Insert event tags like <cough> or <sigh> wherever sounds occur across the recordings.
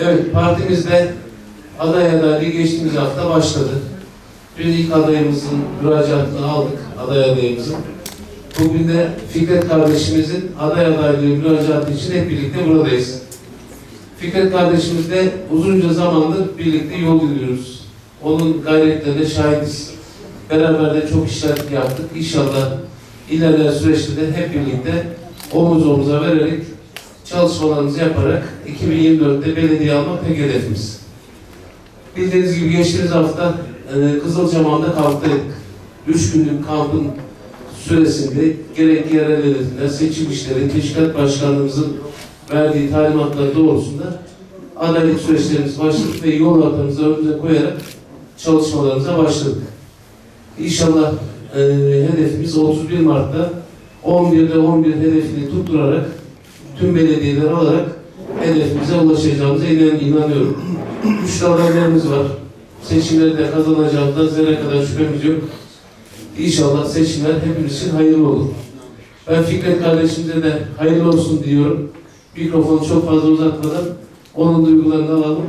Evet, partimizde aday adaylığı geçtiğimiz hafta başladı. Dün ilk adayımızın müracaatını aldık, aday adayımızın. Bugün de Fikret kardeşimizin aday adaylığı müracaatı için hep birlikte buradayız. Fikret kardeşimizle uzunca zamandır birlikte yol yürüyoruz. Onun gayretlerine şahidiz. Beraber de çok işler yaptık. İnşallah ilerleyen süreçte de hep birlikte omuz omuza vererek çalışmalarımızı yaparak 2024'te belediye almak tek hedefimiz. Bildiğiniz gibi geçtiğimiz hafta e, Kızılcamam'da kamptaydık. Üç günlük kampın süresinde gerek yerel yönetimler, seçim işleri, teşkilat başkanlığımızın verdiği talimatlar doğrultusunda adaylık süreçlerimiz başladık ve yol haritamızı önümüze koyarak çalışmalarımıza başladık. İnşallah e, hedefimiz 31 Mart'ta 11'de 11 hedefini tutturarak tüm belediyeler alarak hedefimize ulaşacağımıza inan, inanıyorum. Güçlü adaylarımız var. Seçimleri de kazanacağımızdan zerre kadar şüphemiz yok. İnşallah seçimler hepimiz için hayırlı olur. Ben Fikret kardeşimize de hayırlı olsun diyorum. Mikrofonu çok fazla uzatmadan onun duygularını alalım.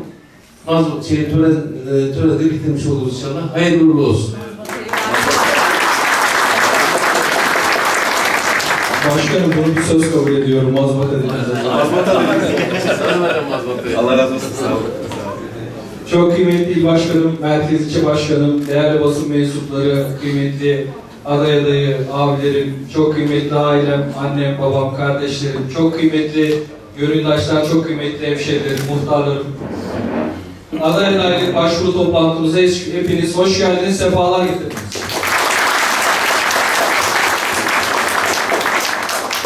Vaz şey, töre, e, törede bitirmiş oluruz inşallah. Hayırlı uğurlu olsun. Başkanım bunu bir söz kabul ediyorum. Mazbat edilmez. Allah razı olsun. Sağ olun. Çok kıymetli il başkanım, merkez ilçe başkanım, değerli basın mensupları, kıymetli aday adayı, abilerim, çok kıymetli ailem, annem, babam, kardeşlerim, çok kıymetli gönüldaşlar, çok kıymetli hemşehrilerim, muhtarlarım. Aday adaylık başvuru toplantımıza hepiniz hoş geldiniz, sefalar getirdiniz.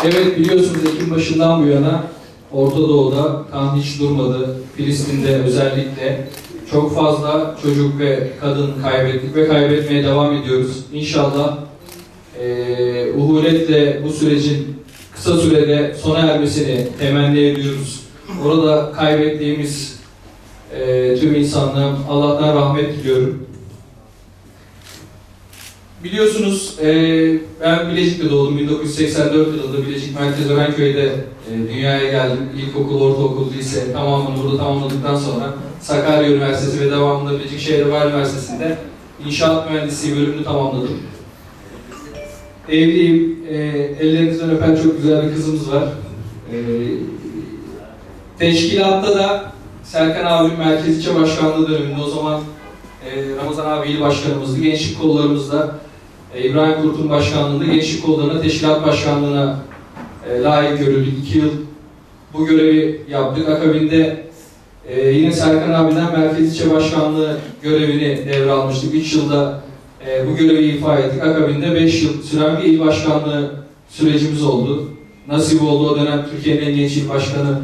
Evet biliyorsunuz Ekim başından bu yana Orta Doğu'da kan hiç durmadı. Filistin'de özellikle çok fazla çocuk ve kadın kaybettik ve kaybetmeye devam ediyoruz. İnşallah eee uhuletle bu sürecin kısa sürede sona ermesini temenni ediyoruz. Orada kaybettiğimiz eee tüm insanlığa Allah'tan rahmet diliyorum. Biliyorsunuz eee, ben Bilecik'te doğdum. 1984 yılında Bilecik Merkez Örenköy'de eee, dünyaya geldim. İlkokul, ortaokul, lise tamamını burada tamamladıktan sonra Sakarya Üniversitesi ve devamında Bilecik Şehir Bahar Üniversitesi'nde İnşaat Mühendisliği bölümünü tamamladım. Evliyim. Eee ellerinizden öpen çok güzel bir kızımız var. Eee, teşkilatta da Serkan abim Merkez İlçe Başkanlığı döneminde o zaman eee, Ramazan abi il başkanımızdı. Gençlik kollarımızda e, İbrahim Kurt'un başkanlığında gençlik kollarına, teşkilat başkanlığına e, layık görüldük. İki yıl bu görevi yaptık. Akabinde e, yine Serkan abiden Merkez İlçe Başkanlığı görevini devralmıştık. Üç yılda e, bu görevi ifa ettik. Akabinde beş yıl süren bir il başkanlığı sürecimiz oldu. Nasip oldu o dönem Türkiye'nin en genç il başkanı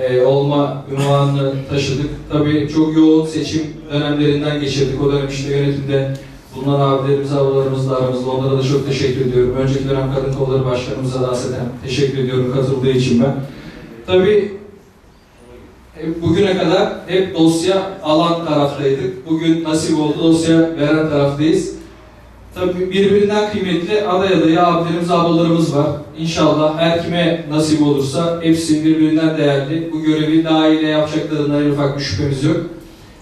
e, olma ünvanını taşıdık. Tabii çok yoğun seçim dönemlerinden geçirdik. O dönem işte yönetimde bulunan abilerimiz, ablalarımız da aramızda. Onlara da çok teşekkür ediyorum. Önceki dönem Kadın Kolları Başkanımıza da hasreten teşekkür ediyorum katıldığı için ben. Tabii e, bugüne kadar hep dosya alan taraftaydık. Bugün nasip oldu dosya veren taraftayız. Tabii birbirinden kıymetli aday adayı abilerimiz, ablalarımız var. İnşallah her kime nasip olursa hepsi birbirinden değerli. Bu görevi daha iyi yapacaklarından ufak bir şüphemiz yok.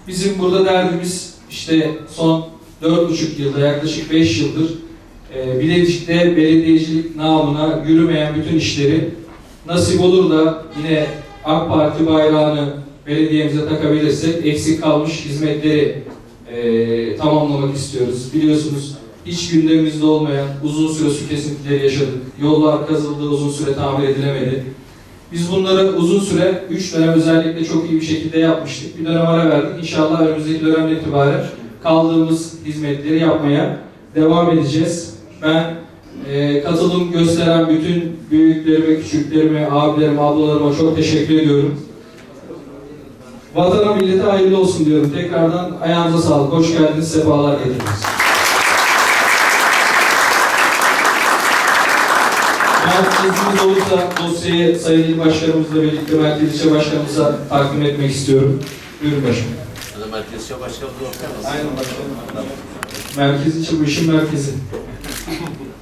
Bizim burada derdimiz işte son 4,5 yılda yaklaşık 5 yıldır e, Bilecik'te belediyecilik namına yürümeyen bütün işleri nasip olur da yine AK Parti bayrağını belediyemize takabilirsek eksik kalmış hizmetleri e, tamamlamak istiyoruz. Biliyorsunuz hiç gündemimizde olmayan uzun süre su kesintileri yaşadık. Yollar kazıldı, uzun süre tamir edilemedi. Biz bunları uzun süre, 3 dönem özellikle çok iyi bir şekilde yapmıştık. Bir dönem ara verdik. İnşallah önümüzdeki dönemden itibaren kaldığımız hizmetleri yapmaya devam edeceğiz. Ben e, katılım gösteren bütün büyüklerime, küçüklerime, abilerime, ablalarıma çok teşekkür ediyorum. Vatana millete hayırlı olsun diyorum. Tekrardan ayağınıza sağlık. Hoş geldiniz, sefalar getirdiniz. İzniniz olursa dosyayı Sayın İl Başkanımızla birlikte Merkez İlçe Başkanımıza takdim etmek istiyorum. Buyurun başkanım. Merkez Başkanı da ortaya Aynen başkanım. Merkez İlçe bu işin merkezi. <laughs>